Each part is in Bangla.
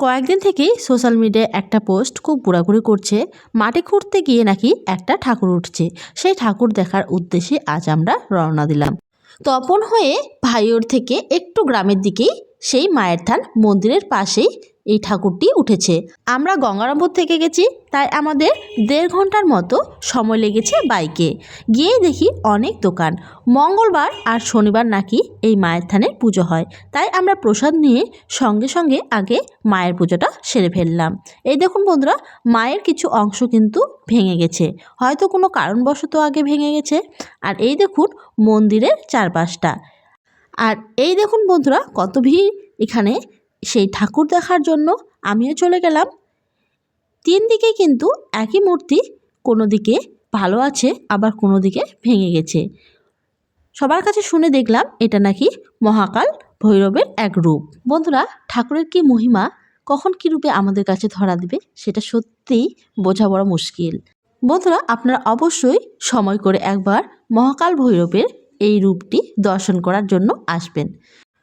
কয়েকদিন থেকেই সোশ্যাল মিডিয়ায় একটা পোস্ট খুব ঘোরাঘুরি করছে। মাটি খুঁড়তে গিয়ে নাকি একটা ঠাকুর উঠছে। সেই ঠাকুর দেখার উদ্দেশ্যে আজ আমরা রওনা দিলাম। তপন হয়ে ভাইওর থেকে একটু গ্রামের দিকেই সেই মায়ের থান মন্দিরের পাশেই এই ঠাকুরটি উঠেছে। আমরা গঙ্গারামপুর থেকে গেছি, তাই আমাদের দেড় ঘণ্টার মতো সময় লেগেছে বাইকে। গিয়ে দেখি অনেক দোকান। মঙ্গলবার আর শনিবার নাকি এই মায়ের থানের পুজো হয়। তাই আমরা প্রসাদ নিয়ে সঙ্গে সঙ্গে আগে মায়ের পুজোটা সেরে ফেললাম। এই দেখুন বন্ধুরা, মায়ের কিছু অংশ কিন্তু ভেঙে গেছে। হয়তো কোনো কারণবশত আগে ভেঙে গেছে। আর এই দেখুন মন্দিরের চারপাশটা। আর এই দেখুন বন্ধুরা, কত ভিড় এখানে সেই ঠাকুর দেখার জন্য আমিও চলে গেলাম। তিন দিকে কিন্তু একই মূর্তি, কোনো দিকে ভালো আছে, আবার কোনো দিকে ভেঙে গেছে। সবার কাছে শুনে দেখলাম এটা নাকি মহাকাল ভৈরবের এক রূপ। বন্ধুরা, ঠাকুরের কি মহিমা, কখন কী রূপে আমাদের কাছে ধরা দেবে, সেটা সত্যিই বোঝা বড় মুশকিল। বন্ধুরা, আপনারা অবশ্যই সময় করে একবার মহাকাল ভৈরবের এই রূপটি দর্শন করার জন্য আসবেন।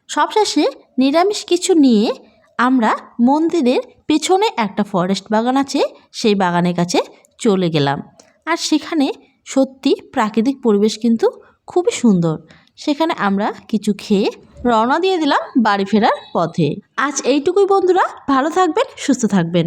সবশেষে নিরামিষ কিছু নিয়ে আমরা মন্দিরের পেছনে একটা ফরেস্ট বাগান আছে, সেই বাগানের কাছে চলে গেলাম। আর সেখানে সত্যি প্রাকৃতিক পরিবেশ কিন্তু খুবই সুন্দর। সেখানে আমরা কিছু খেয়ে রওনা দিয়ে দিলাম বাড়ি ফেরার পথে। আজ এইটুকুই বন্ধুরা, ভালো থাকবেন, সুস্থ থাকবেন।